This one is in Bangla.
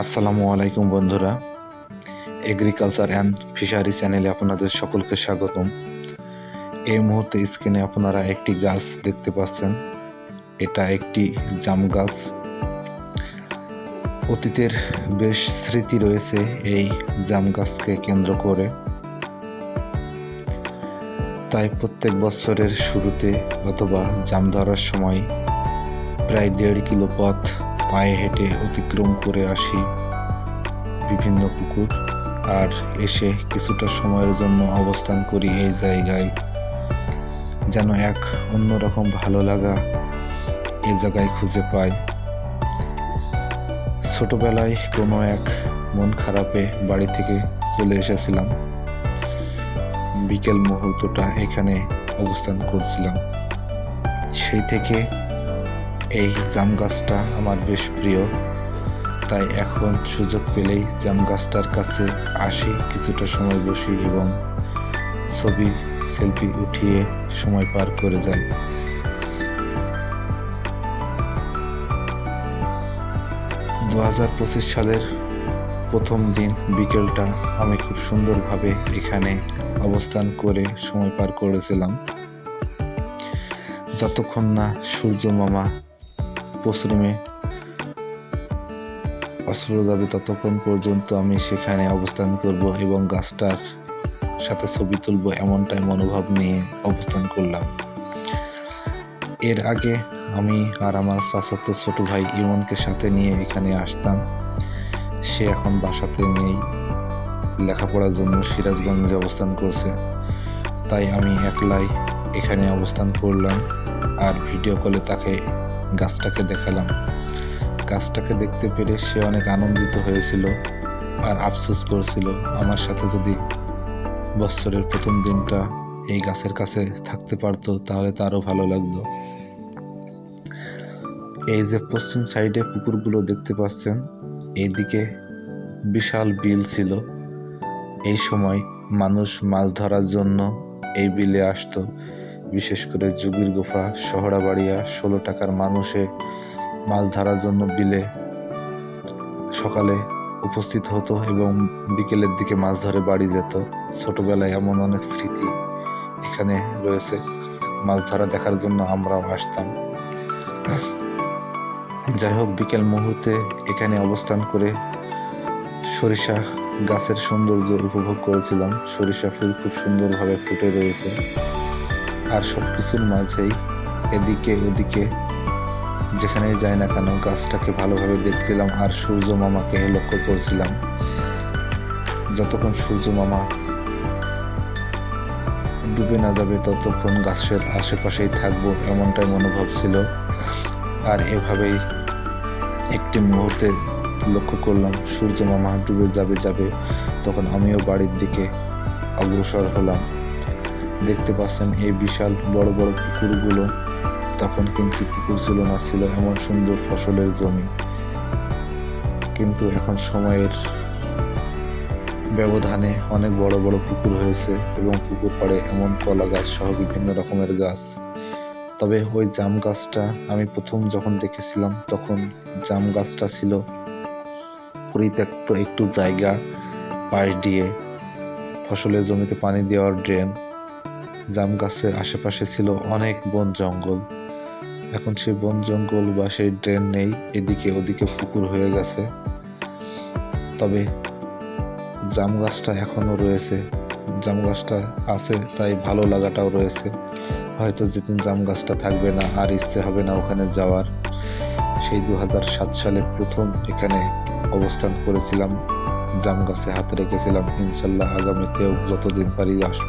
আসসালামু আলাইকুম বন্ধুরা। এগ্রিকালচার অ্যান্ড ফিশারি চ্যানেলে আপনাদের সকলকে স্বাগতম। এই মুহূর্তে স্ক্রিনে আপনারা একটি গাছ দেখতে পাচ্ছেন। এটা একটি জাম গাছ। অতীতের বেশ স্মৃতি রয়েছে এই জাম গাছকে কেন্দ্র করে। তাই প্রত্যেক বছরের শুরুতে অথবা জাম ধরার সময় প্রায় দেড় কিলো পথ পায়ে হেঁটে অতিক্রম করে আসি বিভিন্ন পুকুর আর এসে কিছুটা সময়ের জন্য অবস্থান করি এই জায়গায়। যেন এক অন্যরকম ভালো লাগা এ জায়গায় খুঁজে পাই। ছোটবেলায় কোনো এক মন খারাপে বাড়ি থেকে চলে এসেছিলাম। বিকেল মুহূর্তটা এখানে অবস্থান করছিলাম। সেই থেকে এই জাম গাছটা আমার বেশ প্রিয়। তাই এখন সুযোগ পেলেই জাম গাছটার কাছে আসি কিছুটা সময় বসি এবং ছবি, সেলফি উঠিয়ে সময় পার করে যাই। দু হাজার পঁচিশ সালের প্রথম দিন বিকেলটা আমি খুব সুন্দরভাবে এখানে অবস্থান করে সময় পার করেছিলাম। যতক্ষণ না সূর্য মামা পশ্চিমে অস্ত্র যাবে ততক্ষণ পর্যন্ত আমি সেখানে অবস্থান করব এবং গাছটার সাথে ছবি তুলব এমনটাই মনোভাব নিয়ে অবস্থান করলাম। এর আগে আমি আর আমার চাচাতো ছোট ভাই ইমনকে সাথে নিয়ে এখানে আসতাম। সে এখন বাসাতে নেই। লেখাপড়ার জন্য সিরাজগঞ্জে অবস্থান করছে। তাই আমি একলাই এখানে অবস্থান করলাম আর ভিডিও কলে তাকে গাছটাকে দেখালাম। গাছটাকে দেখতে পেরে সে অনেক আনন্দিত হয়েছিল আর আফসোস করছিল আমার সাথে যদি বৎসরের প্রথম দিনটা এই গাছের কাছে থাকতে পারতো, তাহলে তারও ভালো লাগতো। এই যে পশ্চিম সাইডে পুকুরগুলো দেখতে পাচ্ছেন, এইদিকে বিশাল বিল ছিল। এই সময় মানুষ মাছ ধরার জন্য এই বিলে আসতো। বিশেষ করে যুগির গুফা, শহরাবাড়িয়া, ষোলো টাকার মানুষে মাছ ধরার জন্য বিলে সকালে উপস্থিত হতো এবং বিকেলের দিকে মাছ ধরে বাড়ি যেত। ছোটবেলায় এমন অনেক স্মৃতি এখানে রয়েছে। মাছ ধরা দেখার জন্য আমরাও আসতাম। যাই হোক, বিকেল মুহূর্তে এখানে অবস্থান করে সরিষা গাছের সৌন্দর্য উপভোগ করেছিলাম। সরিষা ফুল খুব সুন্দরভাবে ফুটে রয়েছে। আর সব কিছুর মাঝেই এদিকে ওদিকে যেখানেই যাই না কেন গাছটাকে ভালোভাবে দেখছিলাম আর সূর্য মামাকে লক্ষ্য করছিলাম। যতক্ষণ সূর্য মামা ডুবে না যাবে, ততক্ষণ গাছের আশেপাশেই থাকব এমনটাই মনোভাব ছিল। আর এভাবেই একটি মুহূর্তে লক্ষ্য করলাম, সূর্য মামা ডুবে যাবে যাবে, তখন আমিও বাড়ির দিকে অগ্রসর হলাম। দেখতে পাচ্ছেন এই বিশাল বড় বড় পুকুরগুলো। তখন কিন্তু পুকুর ছিল না, ছিল এমন সুন্দর ফসলের জমি। কিন্তু এখন সময়ের ব্যবধানে অনেক বড় বড় পুকুর হয়েছে এবং পুকুর পাড়ে এমন কলা গাছ সহ বিভিন্ন রকমের গাছ। তবে ওই জাম গাছটা আমি প্রথম যখন দেখেছিলাম, তখন জাম গাছটা ছিল পরিত্যক্ত একটু জায়গা পাশ দিয়ে। ফসলের জমিতে পানি দেওয়ার ড্রেন জাম গাছের আশেপাশে ছিল অনেক বন জঙ্গল। এখন সেই বন জঙ্গল বা সেই ড্রেন নেই, এদিকে ওদিকে পুকুর হয়ে গেছে। তবে জাম গাছটা এখনও রয়েছে। জাম গাছটা আছে, তাই ভালো লাগাটাও রয়েছে। হয়তো যেদিন জাম গাছটা থাকবে না, আর ইচ্ছে হবে না ওখানে যাওয়ার। সেই দু হাজার সাত সালে প্রথম এখানে অবস্থান করেছিলাম। জাম গাছে হাতে রেখেছিলাম। ইনশাল্লাহ আগামীতেও যতদিন পারি আসব।